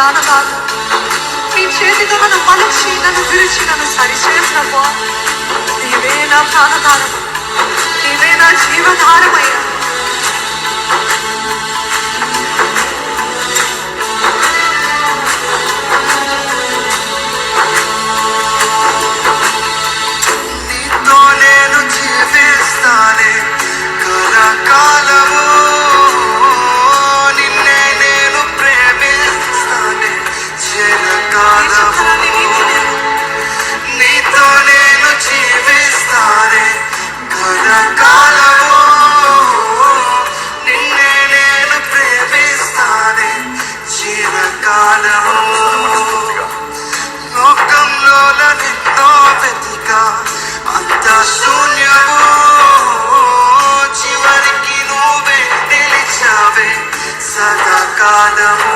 నాన్న కాదు చేతితో నన్ను మలచి నన్ను విరిచి నన్ను సరి చేసినప్పో నా ప్రాణధారం నీవే నా జీవధారమయ్యా నేను జీవిస్తాను the